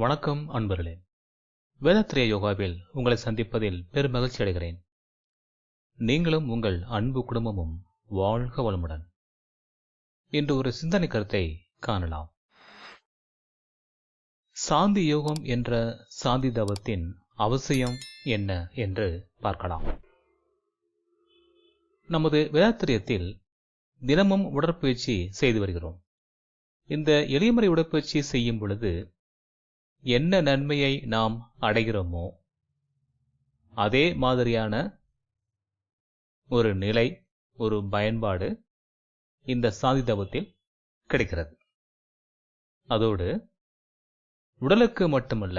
வணக்கம் அன்பர்களே. வேதத்திரிய யோகாவில் உங்களை சந்திப்பதில் பெரும் மகிழ்ச்சி அடைகிறேன். நீங்களும் உங்கள் அன்பு குடும்பமும் வாழ்க வளமுடன். இன்று ஒரு சிந்தனை கருத்தை காணலாம். சாந்தி யோகம் என்ற சாந்தி தவத்தின் அவசியம் என்ன என்று பார்க்கலாம். நமது வேதாத்திரியத்தில் தினமும் உடற்பயிற்சி செய்து வருகிறோம். இந்த எளியமுறை உடற்பயிற்சி செய்யும் பொழுது என்ன நன்மையை நாம் அடைகிறோமோ அதே மாதிரியான ஒரு நிலை ஒரு பயன்பாடு இந்த சாந்தி தவத்தில் கிடைக்கிறது. அதோடு உடலுக்கு மட்டுமல்ல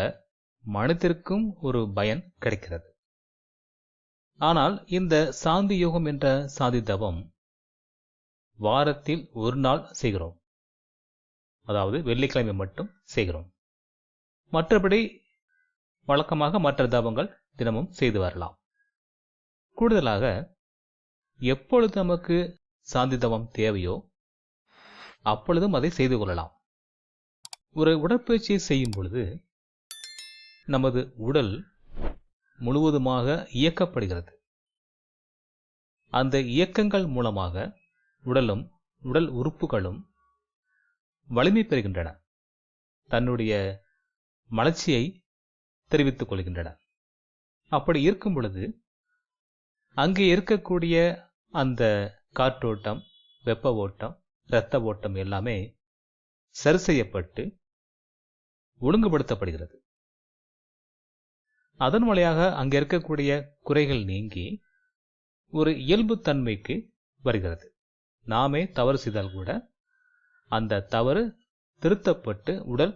மனத்திற்கும் ஒரு பயன் கிடைக்கிறது. ஆனால் இந்த சாந்தி யோகம் என்ற சாந்தி தவம் வாரத்தில் ஒரு நாள் செய்கிறோம். அதாவது வெள்ளிக்கிழமை மட்டும் செய்கிறோம். மற்றபடி வழக்கமாக மற்ற தவங்கள் தினமும் செய்து வரலாம். கூடுதலாக எப்பொழுது நமக்கு சாந்தி தவம் தேவையோ அப்பொழுதும் அதை செய்து கொள்ளலாம். ஒரு உடற்பயிற்சியை செய்யும் பொழுது நமது உடல் முழுவதுமாக இயக்கப்படுகிறது. அந்த இயக்கங்கள் மூலமாக உடலும் உடல் உறுப்புகளும் வலிமை பெறுகின்றன. தன்னுடைய மலர்ச்சியை தெரிவித்துக் கொள்கின்றன. அப்படி இருக்கும் பொழுது அங்கே இருக்கக்கூடிய அந்த காற்றோட்டம் வெப்ப ஓட்டம் இரத்த ஓட்டம் எல்லாமே சரி செய்யப்பட்டு ஒழுங்குபடுத்தப்படுகிறது. அதன் வழியாக அங்கே இருக்கக்கூடிய குறைகள் நீங்கி ஒரு இயல்பு தன்மைக்கு வருகிறது. நாமே தவறு செய்தால் கூட அந்த தவறு திருத்தப்பட்டு உடல்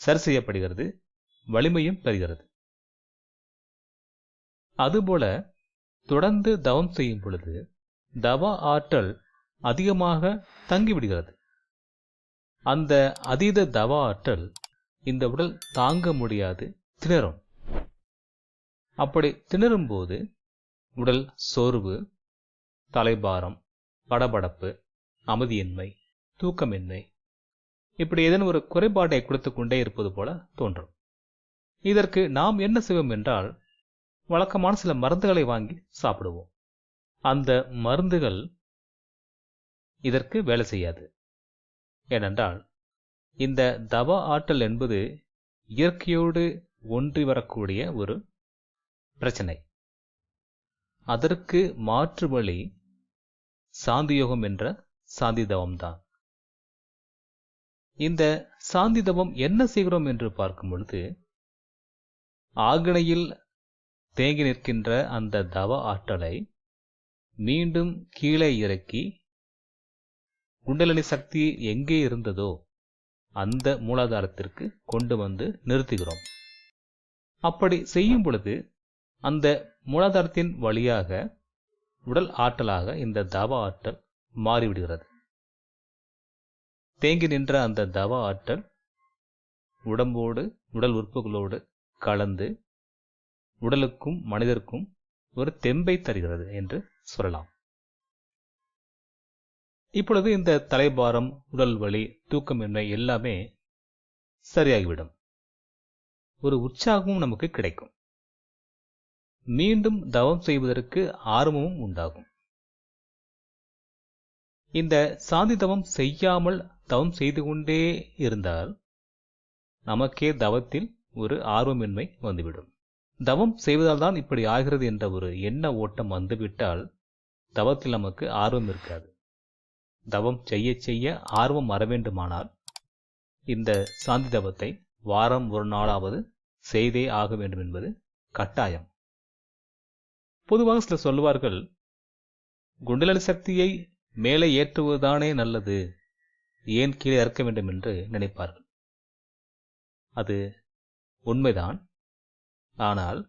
சரி செய்யப்படுகிறது வலிமையும் பெறுகிறது. அதுபோல தொடர்ந்து தவம் செய்யும் பொழுது தவ ஆற்றல் அதிகமாக தங்கிவிடுகிறது. அந்த அதீத தவ ஆற்றல் இந்த உடல் தாங்க முடியாது திணறும். அப்படி திணறும் போது உடல் சோர்வு தலைபாரம் படபடப்பு அமைதியின்மை தூக்கமின்மை இப்படி ஏதேனும் ஒரு குறைபாட்டை கொடுத்து கொண்டே இருப்பது போல தோன்றும். இதற்கு நாம் என்ன செய்வோம் என்றால் வழக்கமான சில மருந்துகளை வாங்கி சாப்பிடுவோம். அந்த மருந்துகள் இதற்கு வேலை செய்யாது. ஏனென்றால் இந்த தவ ஆற்றல் என்பது இயற்கையோடு ஒன்றி வரக்கூடிய ஒரு பிரச்சனை. அதற்கு மாற்று வழி சாந்தியோகம் என்ற சாந்தி தவம்தான் இந்த சாந்தி தவம் என்ன செய்கிறோம் என்று பார்க்கும் பொழுது ஆகணையில் தேங்கி நிற்கின்ற அந்த தவ ஆற்றலை மீண்டும் கீழே இறக்கி குண்டலினி சக்தி எங்கே இருந்ததோ அந்த மூலாதாரத்திற்கு கொண்டு வந்து நிறுத்துகிறோம். அப்படி செய்யும் பொழுது அந்த மூலாதாரத்தின் வழியாக உடல் ஆற்றலாக இந்த தவ ஆற்றல் மாறிவிடுகிறது. தேங்கி நின்ற அந்த தவ ஆற்றல் உடம்போடு உடல் உறுப்புகளோடு கலந்து உடலுக்கும் மனிதருக்கும் ஒரு தெம்பை தருகிறது என்று சொல்லலாம். இப்பொழுது இந்த தலைபாரம் உடல் வலி தூக்கமின்மை எல்லாமே சரியாகிவிடும். ஒரு உற்சாகமும் நமக்கு கிடைக்கும். மீண்டும் தவம் செய்வதற்கு ஆர்வமும் உண்டாகும். இந்த சாந்தி தவம் செய்யாமல் தவம் செய்து கொண்டே இருந்தால் நமக்கே தவத்தில் ஒரு ஆர்வமின்மை வந்துவிடும். தவம் செய்வதால் தான் இப்படி ஆகிறது என்ற ஒரு எண்ண ஓட்டம் வந்துவிட்டால் தவத்தில் நமக்கு ஆர்வம் இருக்காது. தவம் செய்ய செய்ய ஆர்வம் வர வேண்டுமானால் இந்த சாந்தி தவத்தை வாரம் ஒரு நாளாவது செய்தே ஆக வேண்டும் என்பது கட்டாயம். பொதுவாக சிலர் சொல்லுவார்கள் குண்டலி சக்தியை மேலே ஏற்றுவதுதானே நல்லது? ஏன் கீழே இறக்க வேண்டும் என்று நினைப்பார்கள்? அது உண்மைதான். ஆனால்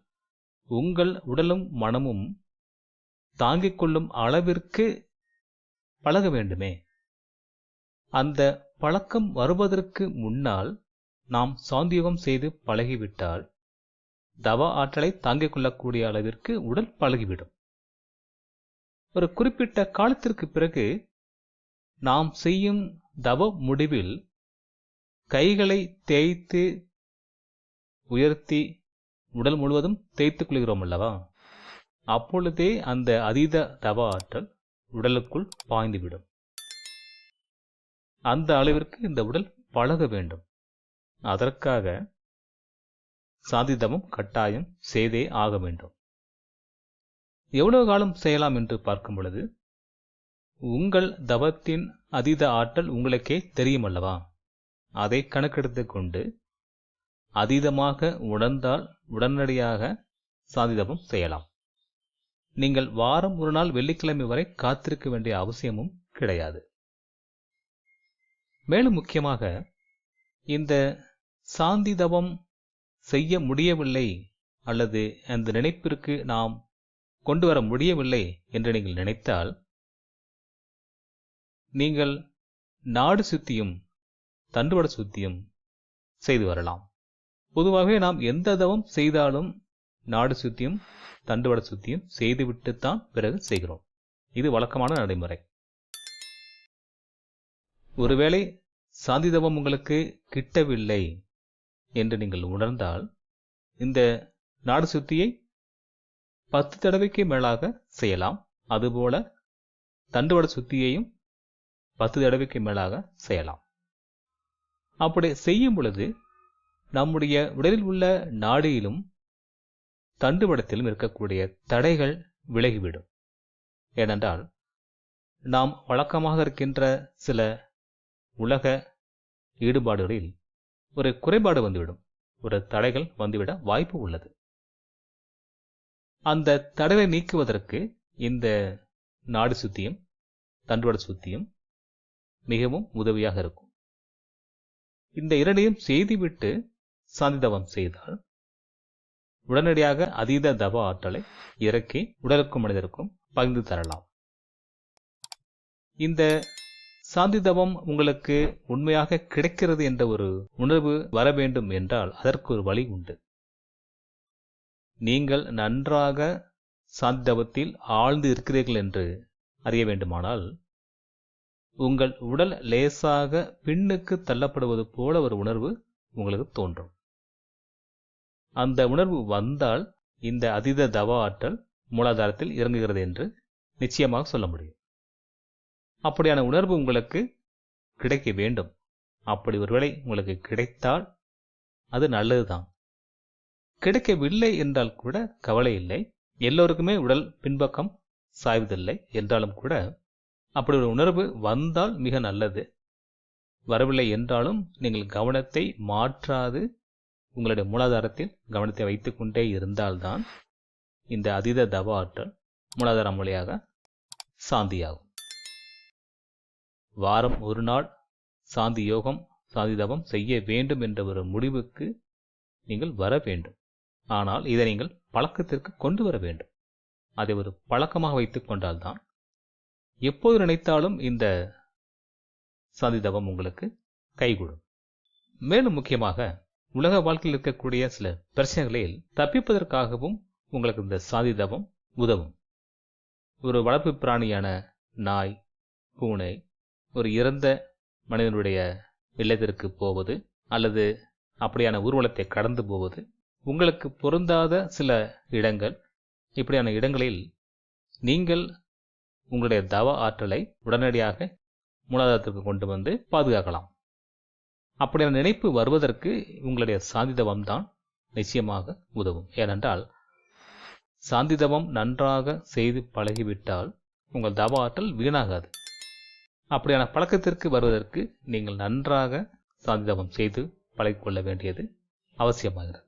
உங்கள் உடலும் மனமும் தாங்கிக் கொள்ளும் அளவிற்கு பழக வேண்டுமே. அந்த பழக்கம் வருவதற்கு முன்னால் நாம் சாந்தியோகம் செய்து பழகிவிட்டால் தவ ஆற்றலை தாங்கிக் கொள்ளக்கூடிய அளவிற்கு உடல் பழகிவிடும். ஒரு குறிப்பிட்ட காலத்திற்கு பிறகு நாம் செய்யும் தவ முடிவில் கைகளை தேய்த்து உயர்த்தி உடல் முழுவதும் தேய்த்துக் கொள்கிறோம் அல்லவா? அப்பொழுதே அந்த அதீத தவ ஆற்றல் உடலுக்குள் பாய்ந்துவிடும். அந்த அளவிற்கு இந்த உடல் பழக வேண்டும். அதற்காக சாதிதமும் கட்டாயம் செய்தே ஆக வேண்டும். எவ்வளவு காலம் செய்யலாம் என்று பார்க்கும் பொழுது உங்கள் தவத்தின் அதீத ஆற்றல் உங்களுக்கே தெரியும் அல்லவா? அதை கணக்கெடுத்து கொண்டு அதீதமாக உணர்ந்தால் உடனடியாக சாதிதவம் செய்யலாம். நீங்கள் வாரம் ஒரு நாள் வெள்ளிக்கிழமை வரை காத்திருக்க வேண்டிய அவசியமும் கிடையாது. மேலும் முக்கியமாக இந்த சாந்தி தவம் செய்ய முடியவில்லை அல்லது அந்த நினைப்பிற்கு நாம் கொண்டு வர முடியவில்லை என்று நீங்கள் நினைத்தால் நீங்கள் நாடு சுத்தியும் தண்டுவட சுத்தியும் செய்து வரலாம். பொதுவாகவே நாம் எந்த தவம் செய்தாலும் நாடு சுத்தியும் தண்டுவட சுத்தியும் செய்துவிட்டுத்தான் பிறகு செய்கிறோம். இது வழக்கமான நடைமுறை. ஒருவேளை சாந்தி தவம் உங்களுக்கு கிட்டவில்லை என்று நீங்கள் உணர்ந்தால் இந்த நாடு சுத்தியை பத்து தடவைக்கு மேலாக செய்யலாம். அதுபோல தண்டுவட சுத்தியையும் பத்து தடவைக்கு மேலாக செய்யலாம். அப்படி செய்யும் பொழுது நம்முடைய உடலில் உள்ள நாடியிலும் தண்டுவடத்திலும் இருக்கக்கூடிய தடைகள் விலகிவிடும். ஏனென்றால் நாம் வழக்கமாக இருக்கின்ற சில உலக ஈடுபாடுகளில் ஒரு குறைபாடு வந்துவிடும். ஒரு தடைகள் வந்துவிட வாய்ப்பு உள்ளது. அந்த தடையை நீக்குவதற்கு இந்த நாடு சுத்தியும் தண்டுவட சுத்தியும் மிகவும் உதவியாக இருக்கும். இந்த இரண்டையும் செய்துவிட்டு சாந்திதவம் செய்தால் உடனடியாக அதீத தவ ஆற்றலை இறக்கி உடலுக்கும் மனிதருக்கும் பகிர்ந்து தரலாம். இந்த சாந்திதவம் உங்களுக்கு உண்மையாக கிடைக்கிறது என்ற ஒரு உணர்வு வர வேண்டும் என்றால் அதற்கு ஒரு வழி உண்டு. நீங்கள் நன்றாக சாந்தவத்தில் ஆழ்ந்து இருக்கிறீர்கள் என்று அறிய வேண்டுமானால் உங்கள் உடல் லேசாக பின்னுக்கு தள்ளப்படுவது போல ஒரு உணர்வு உங்களுக்கு தோன்றும். அந்த உணர்வு வந்தால் இந்த அதீத தவ ஆற்றல் மூலாதாரத்தில் இறங்குகிறது என்று நிச்சயமாக சொல்ல முடியும். அப்படியான உணர்வு உங்களுக்கு கிடைக்க வேண்டும். அப்படி ஒருவேளை உங்களுக்கு கிடைத்தால் அது நல்லதுதான். கிடைக்கவில்லை என்றால் கூட கவலை இல்லை. எல்லோருக்குமே உடல் பின்பக்கம் சாய்வதில்லை என்றாலும் கூட அப்படி ஒரு உணர்வு வந்தால் மிக நல்லது. வரவில்லை என்றாலும் நீங்கள் கவனத்தை மாற்றாது. உங்களுடைய மூலாதாரத்தில் கவனத்தை வைத்துக்கொண்டே இருந்தால்தான் இந்த அதீத தவ ஆற்றல் மூலாதாரம் வழியாக சாந்தியாகும். வாரம் ஒரு நாள் சாந்தி யோகம் சாந்தி தவம் செய்ய வேண்டும் என்ற ஒரு முடிவுக்கு நீங்கள் வர வேண்டும். ஆனால் இதை நீங்கள் பழக்கத்திற்கு கொண்டு வர வேண்டும். அதை ஒரு பழக்கமாக வைத்துக் கொண்டால்தான் எப்போது நினைத்தாலும் இந்த சதிதவம் உங்களுக்கு கைகூடும். மேலும் முக்கியமாக உலக வாழ்க்கையில் இருக்கக்கூடிய சில பிரச்சனைகளில் தப்பிப்பதற்காகவும் உங்களுக்கு இந்த சாதிதவம் உதவும். ஒரு வளர்ப்பு பிராணியான நாய் பூனை ஒரு இறந்த மனிதனுடைய இல்லத்திற்கு போவது அல்லது அப்படியான ஊர்வலத்தை கடந்து போவது உங்களுக்கு பொருந்தாத சில இடங்கள். இப்படியான இடங்களில் நீங்கள் உங்களுடைய தவ ஆற்றலை உடனடியாக மூலாதாரத்திற்கு கொண்டு வந்து பாதுகாக்கலாம். அப்படியான நினைப்பு வருவதற்கு உங்களுடைய சாந்திதவம் தான் நிச்சயமாக உதவும். ஏனென்றால் சாந்திதவம் நன்றாக செய்து பழகிவிட்டால் உங்கள் தவ ஆற்றல் வீணாகாது. அப்படியான பழக்கத்திற்கு வருவதற்கு நீங்கள் நன்றாக சாந்திதவம் செய்து பழகிக்கொள்ள வேண்டியது அவசியமாகிறது.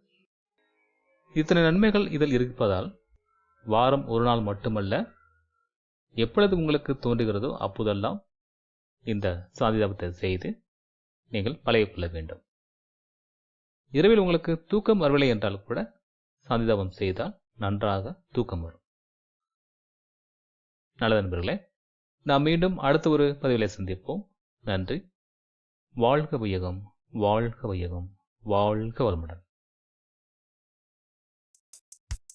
இத்தனை நன்மைகள் இதில் இருப்பதால் வாரம் ஒரு நாள் மட்டுமல்ல எப்பொழுது உங்களுக்கு தோன்றுகிறதோ அப்போதெல்லாம் இந்த சாந்திதாபத்தை செய்து நீங்கள் பழகிக்கொள்ள வேண்டும். இரவில் உங்களுக்கு தூக்கம் வரவில்லை என்றால் கூட சாந்திதாபம் செய்தால் நன்றாக தூக்கம் வரும். நல்ல நண்பர்களே நாம் மீண்டும் அடுத்த ஒரு பதிவிலை சந்திப்போம். நன்றி. வாழ்க வையகம் வாழ்க வையகம் வாழ்க வளமுடன்.